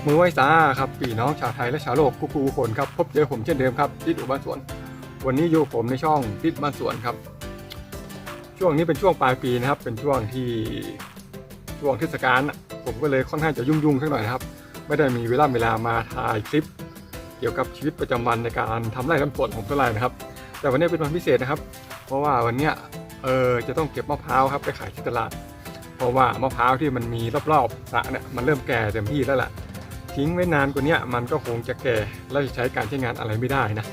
กมือไหว้สาครับพี่น้องชาวไทยและชาวโลกทุกผู้คนครับพบเจอผมเช่นเดิมครับทิศอุบ้านสวน วันนี้อยู่ผมในช่องทิศบ้านสวนครับ ช่วงนี้เป็นช่วงปลายปีนะครับ เป็นช่วงที่ช่วงเทศกาลน่ะผมก็เลยค่อนข้างจะยุ่งๆสักหน่อยนะครับ ไม่ได้มีเวลาเวลามาถ่ายคลิป เกี่ยวกับชีวิตประจำวันในการทำไร่ทำสวนของเท่าไรนะครับ แต่วันนี้เป็นวันพิเศษนะครับ เพราะว่าวันนี้เออจะต้องเก็บมะพร้าวครับไปขายที่ตลาด เพราะว่ามะพร้าวที่มันมีรอบๆสระเนี่ยมันเริ่มแก่เต็มที่แล้วล่ะ ทิ้งไว้นานกว่านี้มันก็คงจะแก่และจะใช้การใช้งานอะไรไม่ได้นะ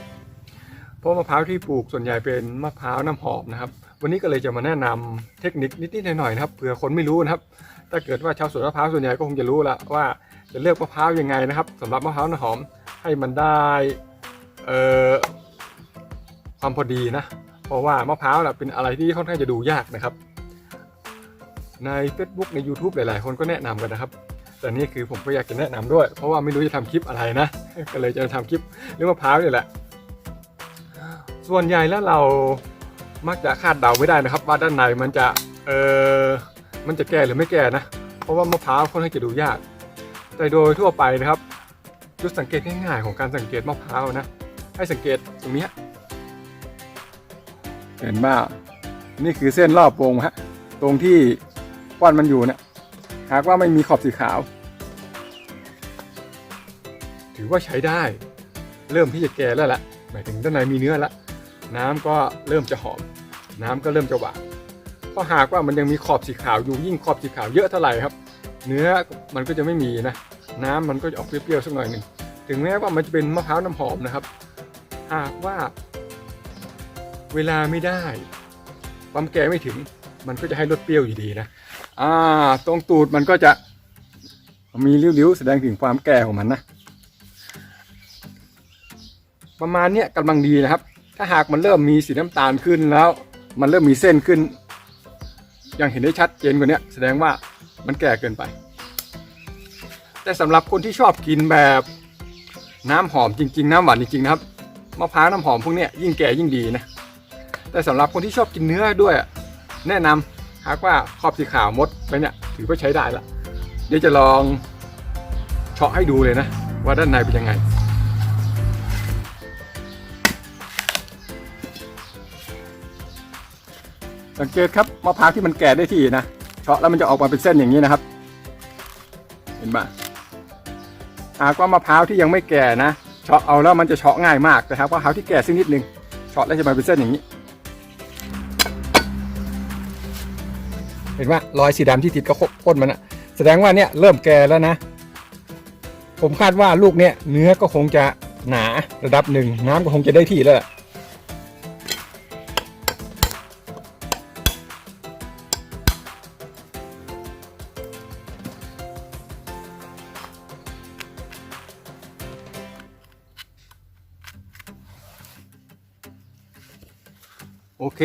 เพราะมะพร้าวที่ปลูกส่วนใหญ่เป็นมะพร้าวน้ำหอมนะครับ วันนี้ก็เลยจะมาแนะนำเทคนิคนิดๆหน่อยๆนะครับเผื่อคนไม่รู้นะครับ ถ้าเกิดว่าชาวสวนมะพร้าวส่วนใหญ่ก็คงจะรู้ล้วว่าจะเลือกมะพร้าวยังไงนะครับสำหรับมะพร้าวน้ำหอมให้มันได้เอ่อความพอดีนะ เพราะว่ามะพร้าวนะเป็นอะไรที่ค่อนข้างจะดูยากนะครับ ใน Facebook ใน YouTube หลาย ๆ คนก็แนะนำกันนะครับ แต่นี่คือผมก็อยากจะแนะนำด้วย เพราะว่าไม่รู้จะทำคลิปอะไรนะ ก็เลยจะทำคลิปเรื่องมะพร้าวนี่แหละ ส่วนใหญ่แล้วเรามักจะคาดเดาไม่ได้นะครับ ว่าด้านในมันจะเออมันจะแก่หรือไม่แก่นะ เพราะว่ามะพร้าวค่อนข้างจะดูยาก แต่โดยทั่วไปนะครับจุดสังเกตง่ายๆของการสังเกตมะพร้าวนะ ให้สังเกตตรงนี้เห็นว่านี่คือเส้นรอบวงฮะตรงที่ก้อนมันอยู่เนี่ย หากว่าไม่มีขอบสีขาว ถือว่าใช้ได้ เริ่มที่จะแก่แล้วละหมายถึงด้านในมีเนื้อละน้ำก็เริ่มจะหอม น้ำก็เริ่มจะหวานเพราะหากว่ามันยังมีขอบสีขาวอยู่ยิ่งขอบสีขาวเยอะเท่าไหร่ครับ เนื้อมันก็จะไม่มีนะ น้ำมันก็จะออกเปรี้ยวๆสักหน่อยหนึ่งถึงแม้ว่ามันจะเป็นมะพร้าวน้ำหอมนะครับ หากว่าเวลาไม่ได้ ความแก่ไม่ถึงมันก็จะให้รสเปรี้ยวอยู่ดีนะ อ่า ตรงตูดมันก็จะมีริ้วๆแสดงถึงความแก่ของมันนะ ประมาณเนี้ยกำลังดีนะครับ ถ้าหากมันเริ่มมีสีน้ำตาลขึ้นแล้ว มันเริ่มมีเส้นขึ้นย่างเห็นได้ชัดเจนกว่านี้แสดงว่ามันแก่เกินไป แต่สำหรับคนที่ชอบกินแบบน้ำหอมจริง ๆ น้ำหวานจริง ๆ นะครับมะพร้าวน้ำหอมพวกเนี้ยยิ่งแก่ยิ่งดีนะ แต่สำหรับคนที่ชอบกินเนื้อด้วยแนะนำ หากว่าขอบสีขาวมดไปเนี่ยถือว่าใช้ได้ละเดี๋ยวจะลองเฉาะให้ดูเลยนะ ว่าด้านในเป็นยังไง สังเกตครับมะพร้าวที่มันแก่ได้ที่นะเฉาะแล้วมันจะออกมาเป็นเส้นอย่างนี้นะครับ เห็นปะหากว่ามะพร้าวที่ยังไม่แก่นะเฉาะเอาแล้วมันจะเฉาะง่ายมากแต่หากว่ามะพร้าวที่แก่สักนิดนึงเฉาะแล้วจะมาเป็นเส้นอย่างนี้ เห็นว่ารอยสีดำที่ติดกับก้นมันอะแสดงว่าเนี่ยเริ่มแก่แล้วนะ ผมคาดว่าลูกเนี่ยเนื้อก็คงจะหนาระดับหนึ่งน้ำก็คงจะได้ที่แล้วล่ะโอเค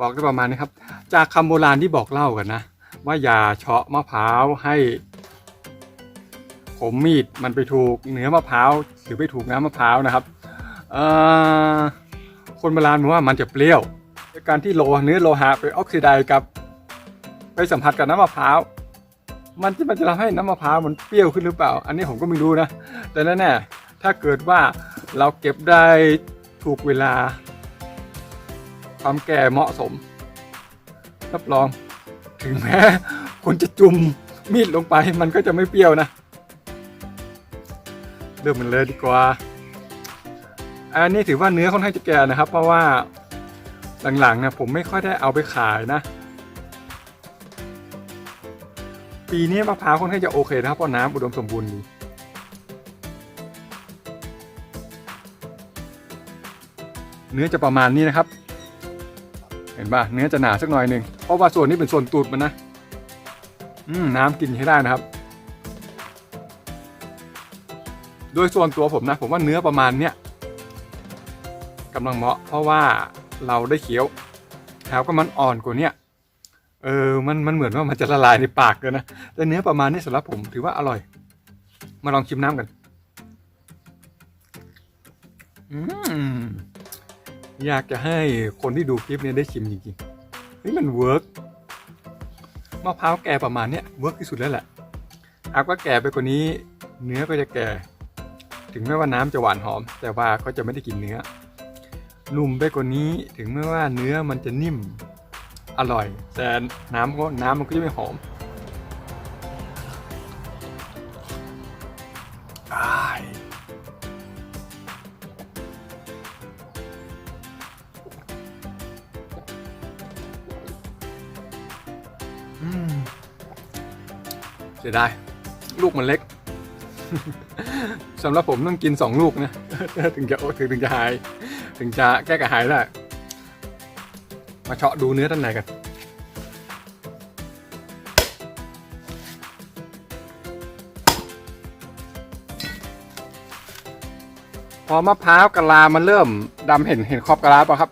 บอกได้ประมาณนี้ครับ จากคำโบราณที่บอกเล่ากันนะ ว่าอย่าเฉาะมะพร้าวให้ผมมีดมันไปถูกเนื้อมะพร้าวหรือไปถูกน้ำมะพร้าวนะครับคนโบราณบอกว่ามันจะเปรี้ยวการที่โลเนื้อโลหะไปออกซิไดกับ ไปสัมผัสกับน้ำมะพร้าวมันจะมันจะทำให้น้ำมะพร้าวมันเปรี้ยวขึ้นหรือเปล่า อันนี้ผมก็ไม่รู้นะ แต่แน่ๆถ้าเกิดว่าเราเก็บได้ถูกเวลา ความแก่เหมาะสม รับรอง ถึงแม้คนจะจุ่มมีดลงไปมันก็จะไม่เปรี้ยวนะเริ่มมันเลยดีกว่า อันนี้ถือว่าเนื้อค่อนข้างจะแก่นะครับ เพราะว่าหลังๆเนี่ยผมไม่ค่อยได้เอาไปขายนะ ปีนี้มะพร้าวค่อนข้างจะโอเคนะครับเพราะน้ำอุดมสมบูรณ์ดีเนื้อจะประมาณนี้นะครับ ห็นป่ะเนื้อจะหนาสักหน่อยหนึ่งเพราะว่าส่วนนี้เป็นส่วนตูดมันนะอืมน้ำกินใช้ได้นะครับ โดยส่วนตัวผมนะ ผมว่าเนื้อประมาณเนี้ยกำลังเหมาะ เพราะว่าเราได้เคี้ยวแถวก็มันอ่อนกว่าเนี้ยเออมันมันเหมือนว่ามันจะละลายในปากเลยนะแต่เนื้อประมาณนี้สำหรับผมถือว่าอร่อย มาลองชิมน้ำกัน อืม อยากจะให้คนที่ดูคลิปนี้ได้ชิมจริงๆเฮ้ยมันเวิร์กมะพร้าวแก่ประมาณเนี้ยเวิร์กที่สุดแล้วแหละหากว่าแก่ไปกว่านี้เนื้อก็จะแก่ ถึงแม้ว่าน้ำจะหวานหอม แต่ว่าก็จะไม่ได้กินเนื้อ นุ่มไปกว่านี้ถึงแม้ว่าเนื้อมันจะนิ่มอร่อย แต่น้ำก็น้ำมันก็จะไม่หอม เสียดายลูกมันเล็กสำหรับผมต้องกินสองลูกนะถึงจะถึงถึงจะหาย ถึงจะแก้กระหายได้มาเฉาะดูเนื้อด้านในกันพอมะพร้าวกะลา มันเริ่มดำเห็นเห็นขอบกะลาป่ะครับ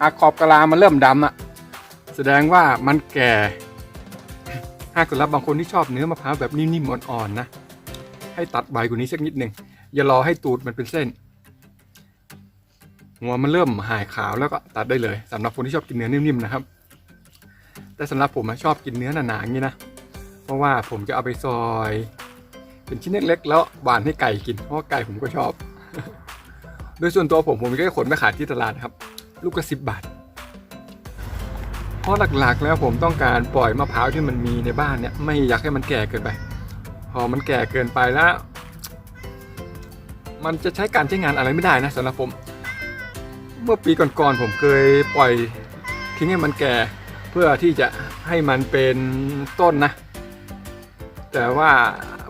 หากขอบกะลา มันเริ่มดำอะแสดงว่ามันแก่าสำหรับบางคนที่ชอบเนื้อมะพร้าวแบบนิ่มๆอ่อนๆนะ ให้ตัดใบกว่านี้สักนิดหนึ่งอย่ารอให้ตูดมันเป็นเส้น หัวมันเริ่มหายขาวแล้วก็ตัดได้เลยสำหรับคนที่ชอบกินเนื้อนิ่มๆนะครับ แต่สำหรับผมอะชอบกินเนื้อหนาๆอย่างนี้นะ เพราะว่าผมจะเอาไปซอย เป็นชิ้นเล็กๆแล้วหวานให้ไก่กิน เพราะาไก่ผมก็ชอบ โดยส่วนตัวผมผมก็ขนไปขายที่ตลาดครับ ลูกละสิบบาท ราะหลักๆ แล้วผมต้องการปล่อยมะพร้าวที่มันมีในบ้านเนี่ย ไม่อยากให้มันแก่เกินไป พอมันแก่เกินไปแล้ว มันจะใช้การใช้งานอะไรไม่ได้นะสำหรับผม เมื่อปีก่อนๆผมเคยปล่อยทิ้งให้มันแก่เพื่อที่จะให้มันเป็นต้นนะ แต่ว่า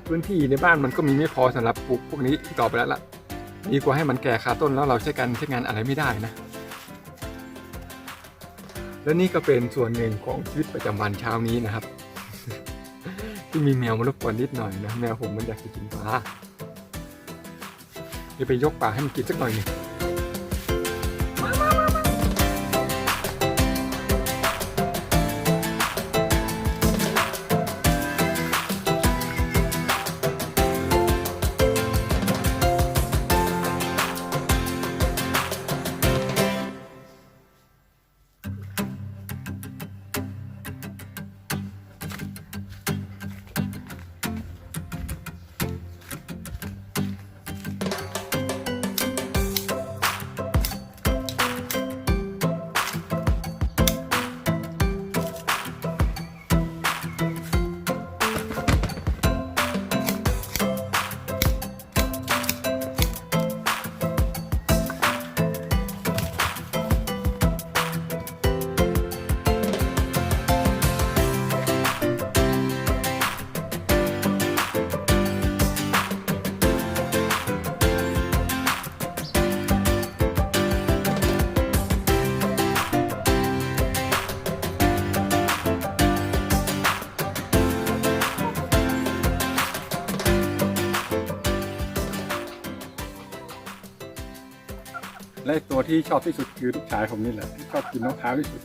พื้นที่ในบ้านมันก็มีไม่พอสำหรับปลูกพวกนี้ต่อไปแล้วล่ะดีกว่าให้มันแก่คาต้นแล้วเราใช้การใช้งานอะไรไม่ได้นะ และนี่ก็เป็นส่วนหนึ่งของชีวิตประจำวันเช้านี้นะครับ ที่มีแมวมารบกวนนิดหน่อยนะแมวผมมันอยากจะกินปลาเดี๋ยวไปยกปลาให้มันกินสักหน่อยหนึ่ง ตัวที่ชอบที่สุดคือลูกชายผมนี่แหละที่ชอบกินมะพร้าวที่สุด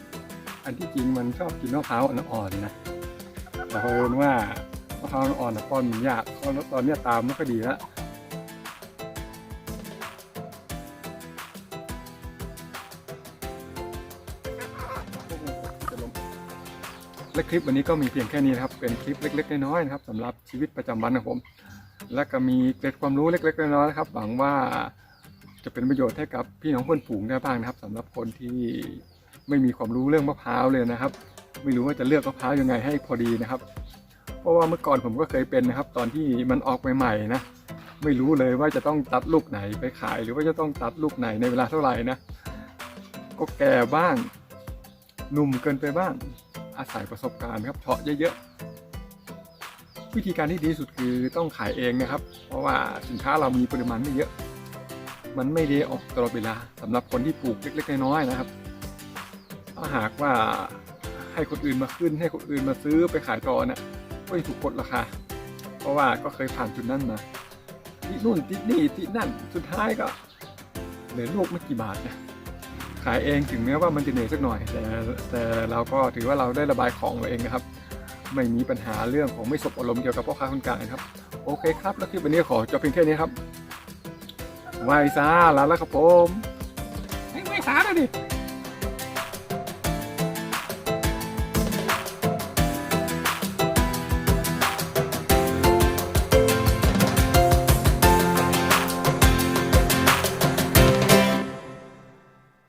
อันที่จริงมันชอบกินมะพร้าวอ่อนๆนะแต่เผอิญว่ามะพร้าวอ่อนๆนะป้อนยากเพราะตอนนี้ตามไม่ค่อยดีแล้วและคลิปวันนี้ก็มีเพียงแค่นี้นะครับ เป็นคลิปเล็ก ๆ น้อยๆนะครับสำหรับชีวิตประจำวันของผม และก็มีเกร็ดความรู้เล็ก ๆ น้อยๆนะครับหวังว่า จะเป็นประโยชน์ให้กับพี่น้องเพื่อนฝูงได้บ้างนะครับสำหรับคนที่ไม่มีความรู้เรื่องมะพร้าวเลยนะครับ ไม่รู้ว่าจะเลือกมะพร้าวยังไงให้พอดีนะครับ เพราะว่าเมื่อก่อนผมก็เคยเป็นนะครับ ตอนที่มันออกใหม่ๆนะไม่รู้เลยว่าจะต้องตัดลูกไหนไปขาย หรือว่าจะต้องตัดลูกไหนในเวลาเท่าไหร่นะก็แก่บ้างหนุ่มเกินไปบ้าง อาศัยประสบการณ์ครับเพาะเยอะๆวิธีการที่ดีที่สุดคือต้องขายเองนะครับ เพราะว่าสินค้าเรามีปริมาณไม่เยอะ มันไม่ได้ออกตลอดเวลาสำหรับคนที่ปลูกเล็กๆน้อยๆนะครับ ถ้าหากว่าให้คนอื่นมาขึ้น ให้คนอื่นมาซื้อไปขายต่อเนี่ยก็จะถูกกดราคา เพราะว่าก็เคยผ่านจุดนั้นมาที่นู่นที่นี่ที่นั่นสุดท้ายก็เหลือลูกไม่กี่บาทนะขายเองถึงแม้ว่ามันจะเหนื่อยสักหน่อย แต่แต่เราก็ถือว่าเราได้ระบายของเราเองนะครับ ไม่มีปัญหาเรื่องของไม่สบอารมณ์เกี่ยวกับพ่อค้าคนกลางนะครับ โอเคครับ แล้วคลิปวันนี้ขอจบเพียงแค่นี้ครับ ไหวซาลาแล้วครับผมไม่ไหวซาเลยดิ